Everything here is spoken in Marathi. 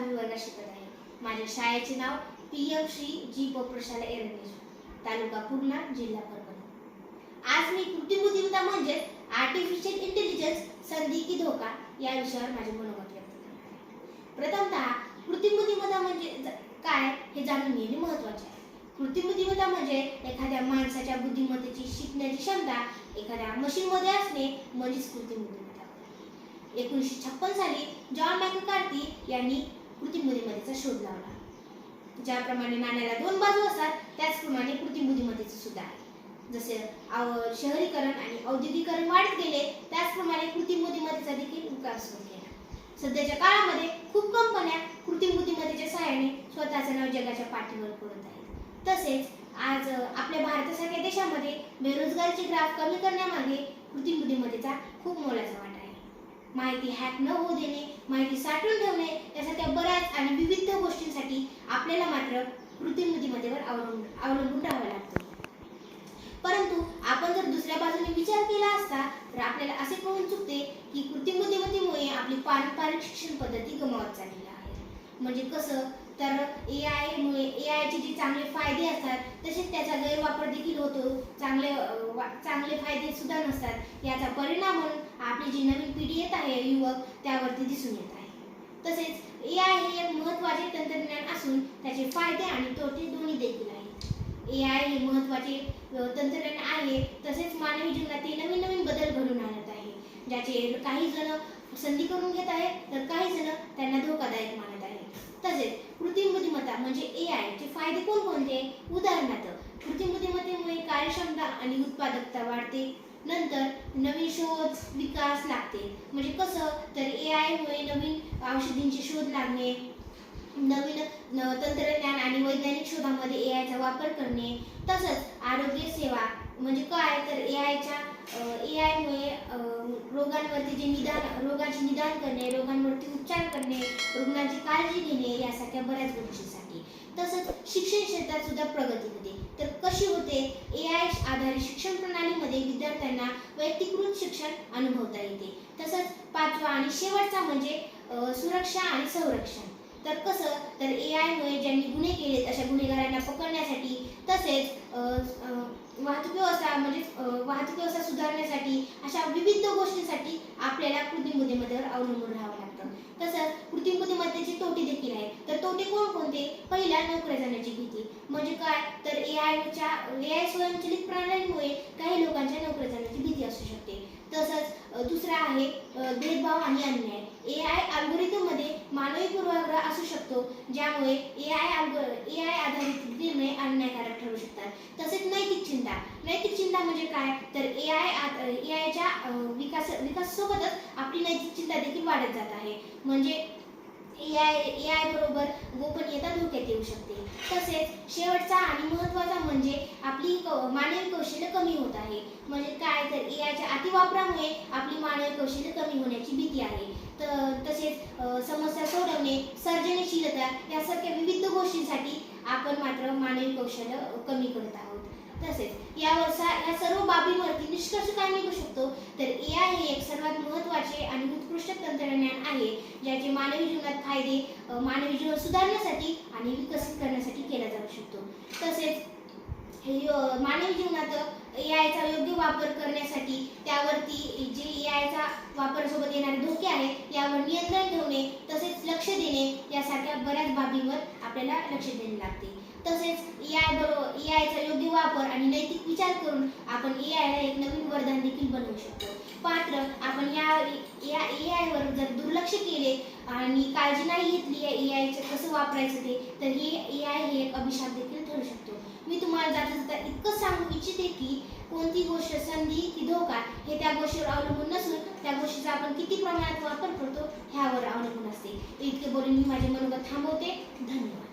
माझ्या शाळेचे नाव पी एम श्री जी प्रशाला एरंडेश्वर तालुका पूर्णा जिल्हा परभणी. आज मी कृत्रिम बुद्धिमत्ता म्हणजेच आर्टिफिशियल इंटेलिजन्स संधी की धोका या विषयावर माझे मनोगत व्यक्त करणार प्रथमतः कृत्रिम बुद्धिमत्ता म्हणजे काय हे जाणून घेणे महत्त्वाचे आहे. कृत्रिम बुद्धिमत्ता म्हणजे एखाद्या माणसाच्या बुद्धिमत्तेची शिकण्याची क्षमता एखाद्या मशीनमध्ये असणे म्हणजेच कृत्रिम बुद्धिमत्ता. एकोणीसशे छप्पन साली जॉन मॅककार्थी यांनी कृत्रिम बुद्धिमत्तेचा शोध लावला. ज्याप्रमाणे नाण्याला दोन बाजू असतात त्याचप्रमाणे कृत्रिम बुद्धिमत्तेचे सुद्धा. आहे जसे शहरीकरण आणि औद्योगिकरण वाढत गेले त्याचप्रमाणे कृत्रिम बुद्धिमत्तेचा देखील विकास होत गेला सध्याच्या काळामध्ये खूप कंपन्या कृत्रिम बुद्धिमत्तेच्या सहाय्याने स्वतःचं नाव जगाच्या पाठीवर करत आहेत. तसेच आज आपल्या भारतासारख्या देशामध्ये बेरोजगारीचे ग्राफ कमी करण्यामागे कृत्रिम बुद्धिमत्तेचा खूप मोलाचा वाटा आहे. माहिती हॅक न होऊ देणे माहिती साठवून ठेवणे यासारख्या बऱ्याच आणि विविध गोष्टींसाठी आपल्याला मात्र कृत्रिम बुद्धिमत्तेवर अवलंबून अवलंबून राहावं लागतं. परंतु आपण जर दुसऱ्या बाजूने विचार केला असता तर आपल्याला असे कळून चुकते की कृत्रिम बुद्धिमत्तेमुळे आपली पारंपरिक शिक्षण पद्धती गमावत चाललेली आहे. म्हणजे कसं? तर ए आयमुळे ए आयचे जे चांगले फायदे असतात तसेच त्याचा गैरवापर देखील होतो. चांगले चांगले फायदे सुद्धा नसतात. याचा परिणाम म्हणून आपली जी नवीन पिढी येत आहे युवक त्यावरती दिसून येत आहे. तसेच ए आय हे एक महत्त्वाचे तंत्रज्ञान असून त्याचे फायदे आणि तोटे दोन्ही देखील आहेत. ए आय हे महत्त्वाचे तंत्रज्ञान आहे. तसेच मानवी जीवनात ते नवीन नवीन बदल घडून आणत आहे. ज्याचे काही जण संधी करून घेत आहेत तर काही जण त्यांना धोकादायक मानत आहेत. तसेच कृत्रिम बुद्धिमत्ता म्हणजे ए आय चे फायदे कोणकोणते उदाहरणार्थ कृत्रिम कार्यक्षमता आणि उत्पादकता वाढते. नंतर नवीन शोध विकास लागते. म्हणजे कसं? तर ए आय मुळे नवीन औषधींचे शोध लागणे नवीन तंत्रज्ञान आणि वैज्ञानिक शोधामध्ये ए आयचा वापर करणे तसंच आरोग्य सेवा म्हणजे काय तर ए आयच्या ए आयमुळे रोगांवरती जे निदान रोगांचे निदान करणे रोगांवरती उपचार करणे रुग्णांची काळजी घेणे यासारख्या बऱ्याच गोष्टींसाठी. तसंच शिक्षण क्षेत्रात सुद्धा प्रगती होते. तर कशी होते? ए आय आधारित शिक्षण प्रणालीमध्ये विद्यार्थ्यांना वैयक्तिकृत शिक्षण अनुभवता येते. तसंच पाचवा आणि शेवटचा म्हणजे सुरक्षा आणि संरक्षण. तर कसं? तर ए आयमुळे ज्यांनी गुन्हे केलेत अशा गुन्हेगारांना पकडण्यासाठी तसेच वाहतूक व्यवस्था म्हणजे वाहतूक व्यवस्था सुधारण्यासाठी अशा विविध गोष्टींसाठी आपल्याला कृत्रिम बुद्धिमत्तेवर अवलंबून राहावं लागतं. तसंच कृत्रिम बुद्धिमत्तेचे तोटे देखील आहेत. तर तोटे कोणकोणते? पहिला नोकऱ्या जाण्याची भीती. म्हणजे काय? तर ए आयच्या ए आय स्वयंचलित प्रणालीमुळे काही लोकांच्या नोकऱ्या जाण्याची भीती असू शकते. तसंच दुसरा आहे भेदभाव आणि अन्याय. ए आय अल्गोरिदममध्ये पूर्वाग्रह असू शकतो ज्यामुळे ए आय ए आय आधारित निर्णय अन्यायकारक ठरू शकतात. तसेच नैतिक चिंता. नैतिक चिंता म्हणजे काय? तर ए आय ए आयच्या विकास विकासासोबतच आपली नैतिक चिंता देखील वाढत जात आहे. म्हणजे ए आय ए आय बरोबर गोपनीयता धोक्यात येऊ शकते. तसेच शेवटचा आणि महत्त्वाचा म्हणजे आपली मानवी कौशल्य कमी होत आहे. म्हणजे काय? तर ए आयच्या अतिवापरामुळे आपली मानवी कौशल्य कमी होण्याची भीती आहे. तसेच समस्या सोडवणे सर्जनशीलता यासारख्या विविध गोष्टींसाठी आपण मात्र मानवी कौशल्य कमी करत आहोत. तसेच यावर या सर्व बाबींवरती निष्कर्ष काय निघू शकतो? तर ए आय हे एक सर्वात महत्त्वाचे आणि उत्कृष्ट तंत्रज्ञान आहे ज्याचे मानवी जीवनात फायदे मानवी जीवन सुधारण्यासाठी आणि विकसित करण्यासाठी केला जाऊ शकतो. तसेच हे मानवी जीवनात ए आयचा वापर करण्यासाठी त्यावरती जे ए आयचा वापरासोबत येणारे धोके आहेत यावर नियंत्रण ठेवणे तसेच लक्ष देणे यासारख्या बऱ्याच बाबींवर आपल्याला लक्ष द्यावे लागते. तसेच ए आय बरोबर ए आयचा योग्य वापर आणि नैतिक विचार करून आपण ए आयला एक नवीन वरदान देखील बनवू शकतो. मात्र आपण या या ए आयवर जर दुर्लक्ष केले आणि काळजी नाही घेतली या ए आयचं कसं वापरायचं ते तर हे ए आय हे एक अभिशाप देखील ठरू शकतो. मी तुम्हाला जाता जाता इतकं सांगू इच्छिते की कोणती गोष्ट संधी की धोका हे त्या गोष्टीवर अवलंबून नसून त्या गोष्टीचा आपण किती प्रमाणात वापर करतो ह्यावर अवलंबून असते. इतके बोलून मी माझे मनोगत थांबवते. धन्यवाद.